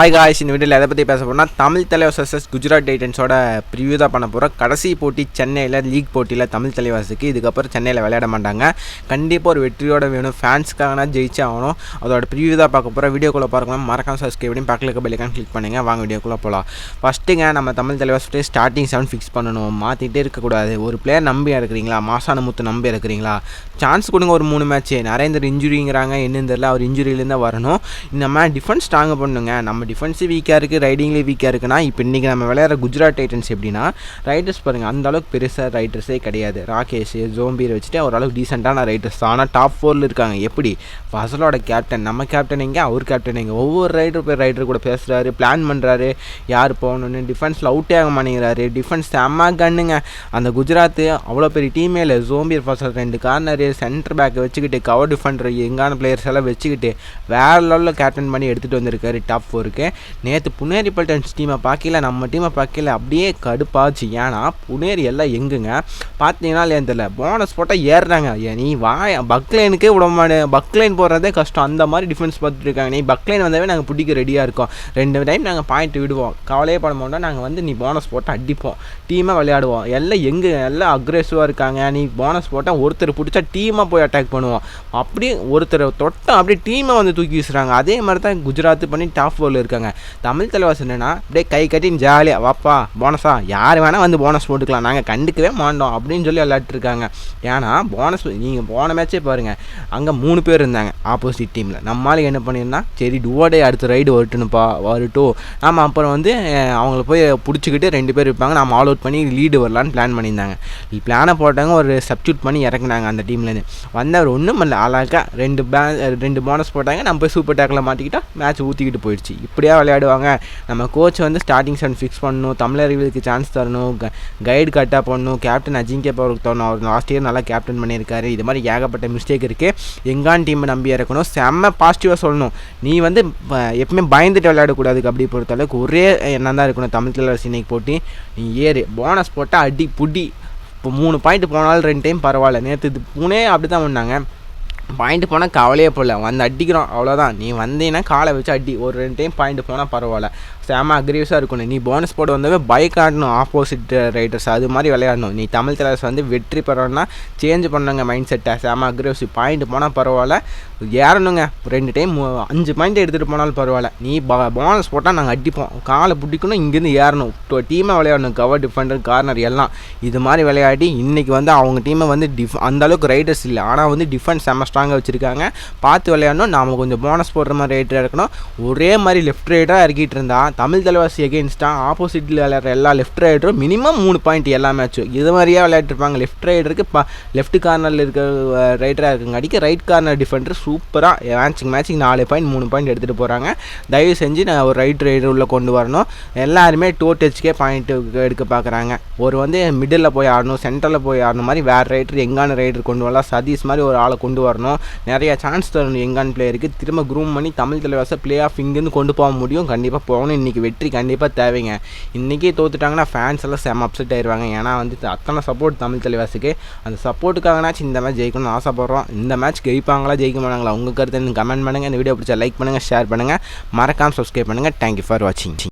Hi guys இந்த வீடியோவில் எதை பற்றி பேச போனால் தமிழ் தலைவர் சர்சஸ் குஜராத் டைட்டன்ஸோட ப்ரிவியூ தான் பண்ண போகிறோம் கடைசி போட்டி சென்னையில் லீக் போட்டியில் தமிழ் தலைவாசுக்கு இதுக்கப்புறம் சென்னையில் விளையாட மாட்டாங்க. கண்டிப்பாக ஒரு வெற்றியோட வேணும். ஃபேன்ஸ்க்காகனா ஜெயிச்சே ஆகணும். அதோட ப்ரிவியூ தான் பார்க்க போகிறோம் வீடியோக்குள்ளே பார்க்கலாம். மறக்காம சப்ஸ்கிரைப் பண்ணி பக்கத்தில் பெல்லைக்கான் கிளிக் பண்ணுங்கள் வாங்க வீடியோக்குள்ளே போகலாம் ஃபஸ்ட்டுங்க நம்ம தமிழ் தலைவாஸ்ட்டு ஸ்டார்டிங் செவன் ஃபிக்ஸ் பண்ணணும். மாற்றிட்டே இருக்கக்கூடாது ஒரு பிளேயர் நம்பி இருக்கிறீங்களா மாசான முத்து நம்பி இருக்கிறீங்களா சான்ஸ் கொடுங்க ஒரு மூணு மேட்ச்சு நரேந்தர் இன்ஜுரிங்கிறாங்க என்னன்னு தெரியல. அவர் இன்ஜுரியிலேருந்து வரணும். இந்த மாதிரி டிஃபென்ஸ் ஸ்ட்ராங்காக பண்ணுங்க. நம்ம டிஃபென்ஸு வீக்காக இருக்குது ரைடிங்லேயே வீக்காக இருக்குன்னா இப்போ இன்றைக்கி நம்ம விளையாடுற குஜராத் டைட்டன்ஸ் எப்படின்னா ரைடர்ஸ் பாருங்கள் அந்த அளவுக்கு பெருசாக ரைடர்ஸே கிடையாது. ராகேஷ் ஜோம்பீரை வச்சுட்டு ஓரளவுக்கு டீசெண்டான ரைடர்ஸ் தான் ஆனால் டாப் ஃபோரில் இருக்காங்க. எப்படி? ஃபசலோட கேப்டன் நம்ம கேப்டன் எங்கே? அவர் கேப்டன் எங்கே? ஒவ்வொரு ரைடர் போய் ரைடர் கூட பேசுகிறாரு பிளான் பண்ணுறாரு யார் போகணுன்னு டிஃபென்ஸில் அவுட்டே ஆக மாட்டேங்கிறாரு. டிஃபென்ஸ் செம்மா கண்ணுங்க அந்த குஜராத்து அவ்வளோ பெரிய டீமே இல்லை. ஜோம்பியர் ஃபசல் ரெண்டு கார்னரு சென்டர் பேக்கை வச்சுக்கிட்டு கவர் டிஃபெண்டர் எங்கான பிளேயர்ஸ் எல்லாம் வச்சுக்கிட்டு வேறு லெவலில் கேப்டன் பண்ணி எடுத்துகிட்டு வந்திருக்காரு. டாப் ஃபோருக்கு நேற்று புனேரி பல்டன்ஸ் டீமை பார்க்கல நம்ம டீமை பார்க்கல. அப்படியே கடுப்பாச்சு. ஏன்னா புனேரி எல்லாம் எங்குங்க? பார்த்தீங்கன்னா இல்லையா தெரியல போனஸ் போட்டால் ஏறுறாங்க. நீ வா பக்லைனுக்கே விட மாட்டேன் பக்லைன் போடுறதே கஷ்டம். அந்த மாதிரி டிஃபென்ஸ் பார்த்துட்ருக்காங்க நீ பக்லைன் வந்தாவே நாங்கள் பிடிக்க ரெடியாக இருக்கோம். ரெண்டு டைம் நாங்கள் பாயிண்ட் விடுவோம். கவலையே பண்ண மாட்டோம். நாங்கள் வந்து நீ போனஸ் போட்டு அடிப்போம். டீமாக விளையாடுவோம். எல்லாம் எங்கே எல்லாம் அக்ரெசிவாக இருக்காங்க. நீ போனஸ் போட்டால் ஒருத்தர் பிடிச்சா டீமாக போய் அட்டாக் பண்ணுவோம். அப்படியே ஒருத்தர் தொட்டம் அப்படியே டீமை வந்து தூக்கி வீசுகிறாங்க அதே மாதிரி தான் குஜராத் பண்ணி டாப் இருக்காங்க. தமிழ் தலைவாஸ் என்னென்னா அப்படியே கை கட்டி ஜாலியாக வாப்பா போனஸா யார் வேணால் வந்து போனஸ் போட்டுக்கலாம். நாங்கள் கண்டுக்கவே மாட்டோம் அப்படின்னு சொல்லி விளையாட்டுருக்காங்க ஏன்னா போனஸ் நீங்கள் போன மேட்சே பாருங்கள் அங்கே மூணு பேர் இருந்தாங்க ஆப்போசிட் டீமில் நம்மளால என்ன பண்ணியிருந்தா சரி டுவோடே அடுத்த ரைடு வரட்டுனுப்பா வரட்டும். நம்ம அப்புறம் வந்து அவங்கள போய் பிடிச்சிக்கிட்டு ரெண்டு பேர் இருப்பாங்க நம்ம ஆல் அவுட் பண்ணி லீடு வரலான்னு பிளான் பண்ணியிருந்தாங்க. பிளானை போட்டாங்க ஒரு சப்ஸ்டியூட் பண்ணி இறக்குனாங்க அந்த டீம்லேருந்து வந்தவர் ஒன்றும் இல்லை அழகாக ரெண்டு பே ரெண்டு போனஸ் போட்டாங்க நம்ம போய் சூப்பர் டேக்கில் மாட்டிக்கிட்டால் மேட்ச் ஊற்றிக்கிட்டு போயிடுச்சு. இப்படியா விளையாடுவாங்க. நம்ம கோச் வந்து ஸ்டார்டிங் செவன் ஃபிக்ஸ் பண்ணணும் தமிழர்களுக்கு சான்ஸ் தரணும் கைடு கரெக்டாக பண்ணணும் கேப்டன் அஜிங்கே பவருக்கு தரணும். அவர் லாஸ்ட் இயர் நல்லா கேப்டன் பண்ணியிருக்காரு. இது மாதிரி ஏகப்பட்ட மிஸ்டேக் இருக்குது எங்கான் டீமை நம்பி இறக்கணும். செம்ம பாசிட்டிவாக சொல்லணும். நீ வந்து எப்பவுமே பயந்துட்டு விளையாடக்கூடாது கபடி பொறுத்தளவுக்கு. ஒரே எண்ணம் தான் இருக்கணும் தமிழ் தலைவர் இன்னைக்கு போட்டி. நீ ஏறு. போனஸ் போட்டால் அடி புடி. இப்போ மூணு பாயிண்ட் போனாலும் ரெண்டு டைம் பரவாயில்ல. நேற்று இது பூனே அப்படி தான் பண்ணாங்க பாயிண்ட் போனால் கவலையே போடல. வந்து அடிக்கிறோம் அவ்வளோதான் நீ வந்தீங்கன்னா காலை வச்சு அடி. ஒரு ரெண்டு டைம் பாயிண்ட் போனால் பரவாயில்ல. செம அக்ரிவஸாக இருக்கணும். நீ போனஸ் போட்டு வந்தவே பைக் ஆடணும். ஆப்போசிட் ரைடர்ஸ் அது மாதிரி விளையாடணும். நீ தமிழ் தலைவர்ஸ் வந்து வெற்றி பெறணும்னா சேஞ்ச் பண்ணுங்க மைண்ட் செட்டை செம அக்ரிவஸ் பாயிண்ட் போனால் பரவாயில்ல. ஏறணுங்க. ரெண்டு டைம் அஞ்சு பாயிண்ட் எடுத்துகிட்டு போனாலும் பரவாயில்ல. நீ போனஸ் போட்டால் நாங்கள் அடிப்போம். காலை பிடிக்கணும் இங்கேருந்து ஏறணும். டீமை விளையாடணும். கவர் டிஃபெண்டர் கார்னர் எல்லாம். இது மாதிரி விளையாடி இன்றைக்கி வந்து அவங்க டீமை வந்து டிஃப் அந்த அளவுக்கு ரைடர்ஸ் இல்லை. ஆனால் வந்து டிஃபென்ஸ் செமஸ்டர் ஸ்ட்ராங்காக வச்சுருக்காங்க. பார்த்து விளையாடணும். நாம கொஞ்சம் போனஸ் போடுற மாதிரி ரைட்டராக இருக்கணும். ஒரே மாதிரி லெஃப்ட் ரைடராக இறக்கிட்டு இருந்தா தமிழ் தலைவாசி எகெயின்ஸ்டாக ஆப்போசிட்டில் விளையாடுற எல்லா லெஃப்ட் ரைடரும் மினிமம் மூணு பாயிண்ட் எல்லா மேட்சும் இது மாதிரியே விளையாட்டுருப்பாங்க லெஃப்ட் ரைடருக்கு ப லெஃப்ட் கார்னரில் இருக்க ரைடராக இருக்குங்க அடிக்க ரைட் கார்னர் டிஃபெண்டர் சூப்பராக மேட்சிங் மேட்சிங் நாலு பாயிண்ட் மூணு பாயிண்ட் எடுத்துகிட்டு போகிறாங்க தயவு செஞ்சு நான் ஒரு ரைட் ரைடர் உள்ளே கொண்டு வரணும். எல்லாருமே டோ டச்சுக்கே பாயிண்ட் எடுக்க பார்க்குறாங்க ஒரு வந்து மிடில் போய் ஆடணும் சென்டரில் போய் ஆடணும் மாதிரி வேறு ரைடர் எங்கான ரைடர் கொண்டு வரலாம். சதீஷ் மாதிரி ஒரு ஆளை கொண்டு வரணும். நிறைய சான்ஸ் தரணும் எங்கான் பிளேயருக்கு திரும்ப க்ரூம் பண்ணி தமிழ் தலைவாசை பிளே ஆஃப் இங்கேருந்து கொண்டு போக முடியும். கண்டிப்பாக போகணும். இன்றைக்கி வெற்றி கண்டிப்பாக தேவைங்க. இன்றைக்கே தோத்துட்டாங்கன்னா ஃபேன்ஸ் எல்லாம் செம அப்செட் ஆயிடுவாங்க ஏன்னா வந்து அத்தனை சப்போர்ட் தமிழ் தலைவாசுக்கு அந்த சப்போர்ட்டுக்காகனாச்சும் இந்த மேட்ச் ஜெயிக்கணும்னு ஆசைப்பட்றோம். இந்த மேட்ச் ஜெயிப்பாங்களா ஜெயிக்க மாட்டாங்களா? உங்கள் கருத்து கமெண்ட் பண்ணுங்கள் இந்த வீடியோ பிடிச்சா லைக் பண்ணுங்கள் ஷேர் பண்ணுங்கள் மறக்காமல் சப்ஸ்கிரைப் பண்ணுங்கள் தேங்க்யூ ஃபார் வாட்சிங்